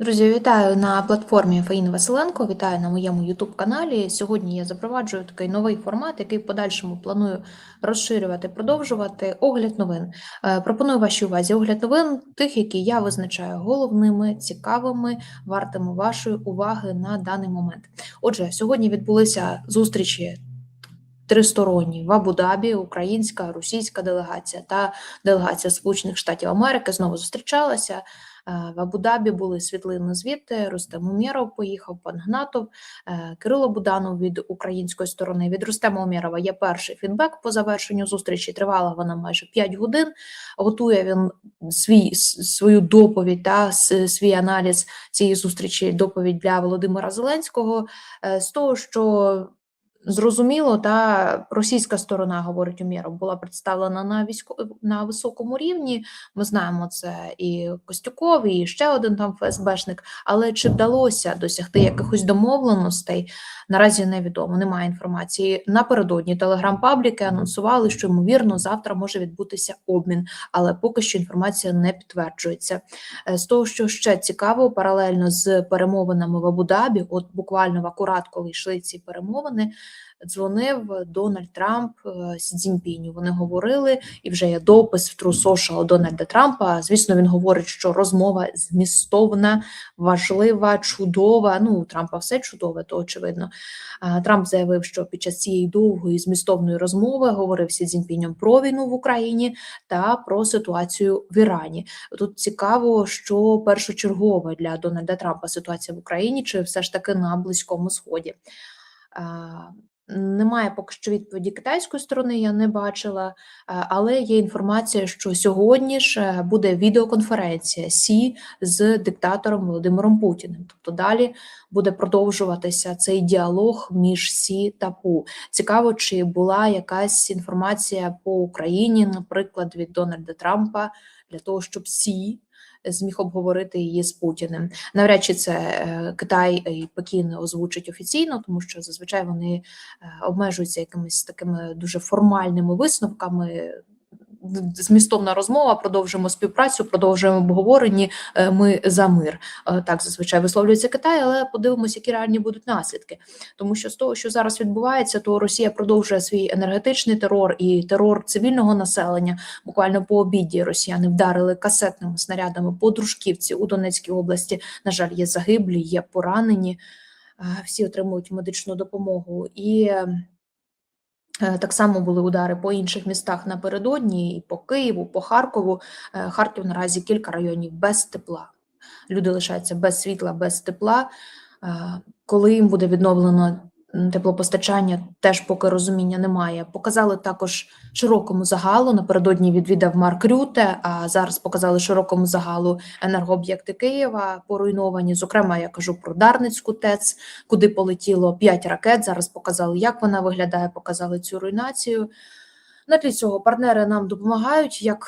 Друзі, вітаю на платформі Фаїни Василенко. Вітаю на моєму youtube каналі. Сьогодні я запроваджую такий новий формат, який в подальшому планую розширювати, продовжувати. Огляд новин. Е, Пропоную вашій увазі огляд новин, тих, які я визначаю головними, цікавими, вартими вашої уваги на даний момент. Отже, сьогодні відбулися зустрічі. Тристоронні в Абу-Дабі, українська, російська делегація та делегація Сполучених Штатів Америки знову зустрічалася. Е, В Абу-Дабі були світлини звідти. Рустем Умєров поїхав, пан Гнатов, е, Кирило Буданов від української сторони. Від Рустема Умєрова є перший фідбек по завершенню зустрічі. Тривала вона майже 5 годин. Готує він свій свою доповідь та свій аналіз цієї зустрічі. Доповідь для Володимира Зеленського е, з того, що Зрозуміло, та російська сторона, говорить Умєров, була представлена на військо на високому рівні. Ми знаємо це і Костюков, і ще один там ФСБшник. Але чи вдалося досягти якихось домовленостей? Наразі невідомо. Немає інформації. Напередодні телеграм-пабліки анонсували, що ймовірно завтра може відбутися обмін, але поки що інформація не підтверджується. Е, З того, що ще цікаво, паралельно з перемовинами в Абу-Дабі, от буквально в акурат, коли йшли ці перемовини, дзвонив Дональд Трамп е, Сі Цзіньпіню. Вони говорили, і вже є допис в True Social Дональда Трампа. Звісно, він говорить, що розмова змістовна, важлива, чудова. Ну, у Трампа все чудове, то очевидно. Трамп заявив, що під час цієї довгої змістовної розмови говорив Сі Цзіньпінем про війну в Україні та про ситуацію в Ірані. Тут цікаво, що першочергове для Дональда Трампа ситуація в Україні, чи все ж таки на Близькому Сході. Немає поки що відповіді китайської сторони, я не бачила, але є інформація, що сьогодні ж е, буде відеоконференція Сі з диктатором Володимиром Путіним. Тобто далі буде продовжуватися цей діалог між Сі та Пу. Цікаво, чи була якась інформація по Україні, наприклад, від Дональда Трампа, для того, щоб Сі зміг обговорити її з Путіним. Навряд чи це е, Китай і Пекін озвучить офіційно, тому що зазвичай вони е, обмежуються якимись такими дуже формальними висновками. Змістовна розмова, продовжуємо співпрацю, продовжуємо обговорення. е, Ми за мир. Е, Так зазвичай висловлюється Китай, але подивимося, які реальні будуть наслідки. Тому що з того, що зараз відбувається, то Росія продовжує свій енергетичний терор і терор цивільного населення. Буквально по обіді росіяни вдарили касетними снарядами по дружківці у Донецькій області. На жаль, є загиблі, є поранені. Е, Всі отримують медичну допомогу і. Е, Так само були удари по інших містах напередодні, і по Києву, по Харкову. Е, Харків наразі кілька районів без тепла. Люди лишаються без світла, без тепла. Е, Коли їм буде відновлено теплопостачання, теж поки розуміння немає. Показали також широкому загалу. Напередодні відвідав Марк Рюте, а зараз показали широкому загалу енергооб'єкти Києва поруйновані. Зокрема, я кажу про Дарницьку ТЕЦ, куди полетіло 5 ракет. Зараз показали, як вона виглядає, показали цю руйнацію. На тлі цього партнери нам допомагають як,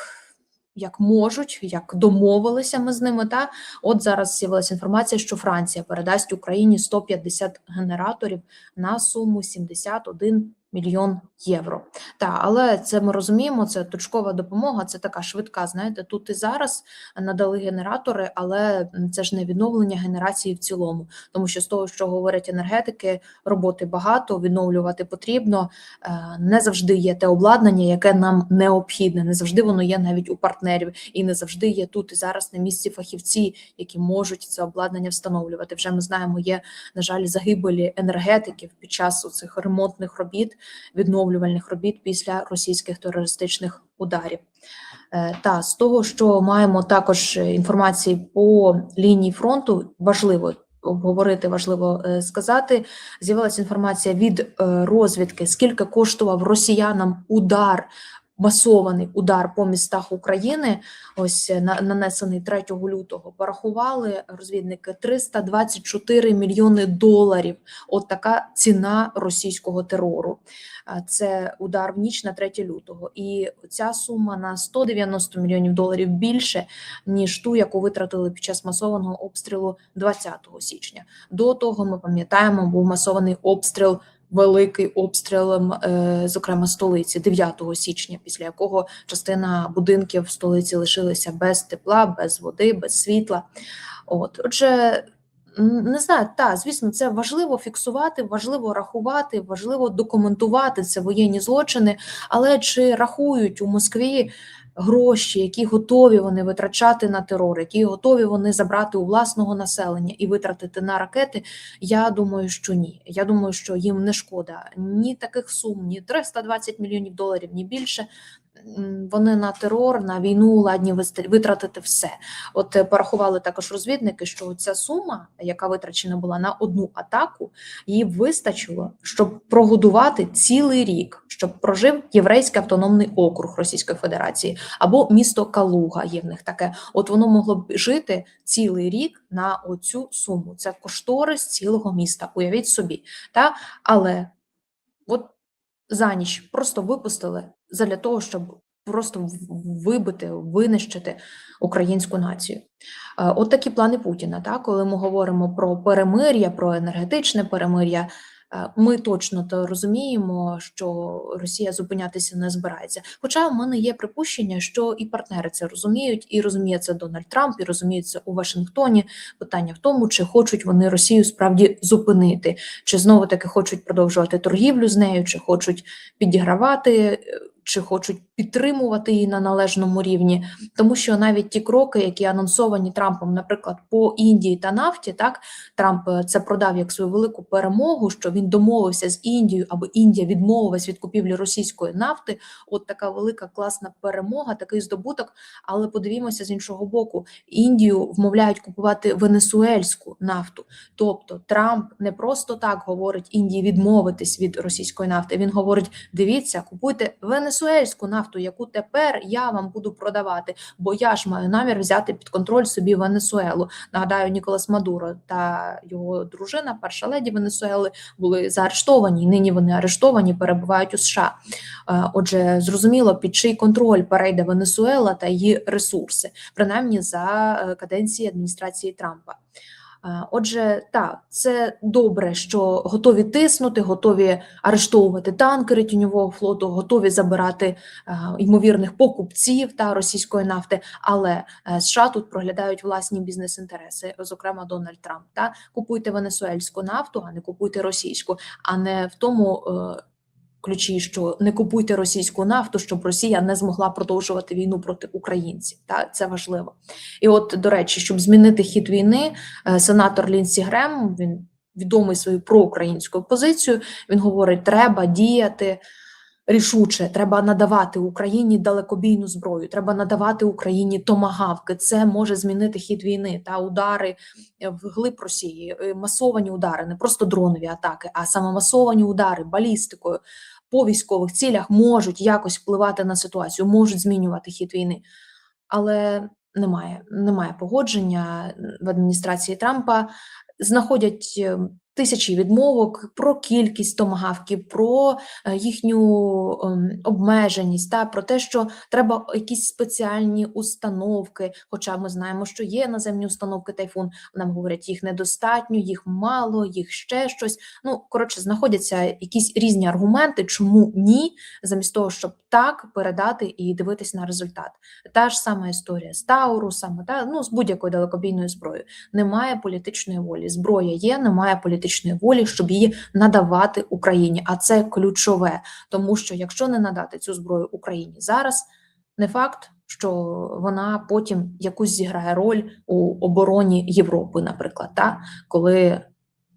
як можуть, як домовилися ми з ними. Та от зараз з'явилася інформація, що Франція передасть Україні 150 генераторів на суму 71 мільйон євро. Та але це ми розуміємо. Це точкова допомога, це така швидка. Знаєте, тут і зараз надали генератори, але це ж не відновлення генерації в цілому, тому що з того, що говорять енергетики, роботи багато, відновлювати потрібно. Е, Не завжди є те обладнання, яке нам необхідне. Не завжди воно є навіть у партнерів, і не завжди є тут і зараз на місці фахівці, які можуть це обладнання встановлювати. Вже ми знаємо, є на жаль загибелі енергетиків під час цих ремонтних робіт, відновлювальних робіт після російських терористичних ударів. Е, Та з того, що маємо також е, інформації по лінії фронту, важливо обговорити, важливо е, сказати. З'явилася інформація від розвідки, скільки коштував росіянам удар. Масований удар по містах України, ось е, на, нанесений 3 лютого. Порахували розвідники 324 мільйони доларів. От така ціна російського терору. Це удар в ніч на 3 лютого, і ця сума на 190 мільйонів доларів більше ніж ту, яку витратили під час масованого обстрілу 20 січня. До того ми пам'ятаємо, був масований обстріл великий обстріл, е, зокрема столиці, 9 січня, після якого частина будинків в столиці лишилися без тепла, без води, без світла. От, отже, не знаю, та звісно, це важливо фіксувати, важливо рахувати, важливо документувати це воєнні злочини. Але чи рахують у Москві гроші, які готові вони витрачати на терор, які готові вони забрати у власного населення і витратити на ракети? Я думаю, що ні. Я думаю, що їм не шкода ні таких сум, ні 320 мільйонів доларів, ні більше. Вони на терор, на війну ладні витратити все. От е, порахували також розвідники, що ця сума, яка витрачена була на одну атаку, їй вистачило, щоб прогодувати цілий рік, щоб прожив єврейський автономний округ Російської Федерації або місто Калуга. Є в них таке. От воно могло б жити цілий рік на оцю суму. Це кошторис цілого міста. Уявіть собі, та але от за ніч просто випустили задля того, щоб просто вибити, винищити українську націю. Е, От такі плани Путіна. Та коли ми говоримо про перемир'я, про енергетичне перемир'я. е, Ми точно то розуміємо, що Росія зупинятися не збирається. Хоча в мене є припущення, що і партнери це розуміють, і розуміє це Дональд Трамп, і розуміє це у Вашингтоні. Питання в тому, чи хочуть вони Росію справді зупинити, чи знову таки хочуть продовжувати торгівлю з нею, чи хочуть підігравати, е, чи хочуть підтримувати її на належному рівні, тому що навіть ті кроки, які анонсовані Трампом, наприклад, по Індії та нафті, так Трамп е, це продав як свою велику перемогу, що він домовився з Індією, аби Індія відмовилась від купівлі російської нафти. От така велика класна перемога, такий здобуток. Але подивімося з іншого боку, Індію вмовляють купувати венесуельську нафту. Тобто Трамп не просто так говорить Індії відмовитись від російської нафти. Він говорить: дивіться, купуйте венесуельську нафту, яку тепер я вам буду продавати, бо я ж маю намір взяти під контроль собі Венесуелу. Нагадаю, Ніколас Мадуро та його дружина, перша леді Венесуели, були заарештовані. Нині вони арештовані, перебувають у США. Е, Отже, зрозуміло, під чий контроль перейде Венесуела та її ресурси, принаймні за е, каденції адміністрації Трампа. Е, Отже, так, це добре, що готові тиснути, готові арештовувати танкери тіньового флоту, готові забирати е, ймовірних покупців та російської нафти. Але е, США тут проглядають власні бізнес-інтереси, зокрема Дональд Трамп. Та купуйте венесуельську нафту, а не купуйте російську, а не в тому. Ключі, що не купуйте російську нафту, щоб Росія не змогла продовжувати війну проти українців. Та це важливо. І от, до речі, щоб змінити хід війни, е, сенатор Лінсі Грем, він відомий своєю проукраїнською позицією. Він говорить: треба діяти рішуче, треба надавати Україні далекобійну зброю, треба надавати Україні томагавки. Це може змінити хід війни та удари е, в глиб Росії, е, масовані удари, не просто дронові атаки, а саме масовані удари балістикою по військових цілях можуть якось впливати на ситуацію, можуть змінювати хід війни. Але немає, немає погодження в адміністрації Трампа. Знаходять е, тисячі відмовок про кількість томагавків, про е, їхню ем, обмеженість, та про те, що треба якісь спеціальні установки. Хоча ми знаємо, що є наземні установки тайфун. Нам говорять, їх недостатньо, їх мало, їх ще щось. Ну коротше, знаходяться якісь різні аргументи, чому ні, замість того, щоб так передати і дивитись на результат. Та ж сама історія з Таурусами, та ну з будь-якою далекобійною зброєю. Немає політичної волі. Зброя є, немає політичної волі, щоб її надавати Україні. А це ключове, тому що якщо не надати цю зброю Україні зараз, не факт. Що вона потім якусь зіграє роль у обороні Європи, наприклад, та коли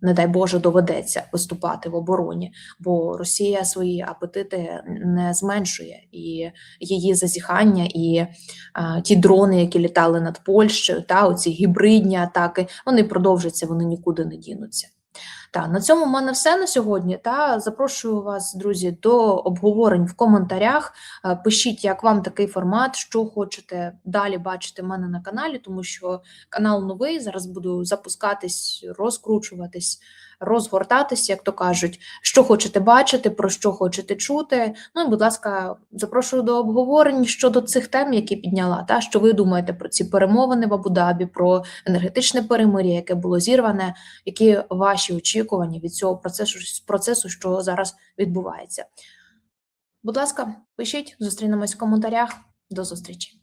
не дай Боже, доведеться виступати в обороні, бо Росія свої апетити не зменшує, і її зазіхання, і а, ті дрони, які літали над Польщею, та оці гібридні атаки, вони продовжаться, вони нікуди не дінуться. Та на цьому в мене все на сьогодні. Та запрошую вас, друзі, до обговорень в коментарях. Е, Пишіть, як вам такий формат, що хочете далі бачити в мене на каналі, тому що канал новий. Зараз буду запускатись, розкручуватись. Розгортатися, як то кажуть, що хочете бачити, про що хочете чути. Ну і, будь ласка, запрошую до обговорень щодо цих тем, які підняла. Та що ви думаєте про ці перемовини в Абу-Дабі, про енергетичне перемир'я, яке було зірване, які ваші очікування від цього процесу, процесу, що зараз відбувається. Будь ласка, пишіть, зустрінемось в коментарях. До зустрічі.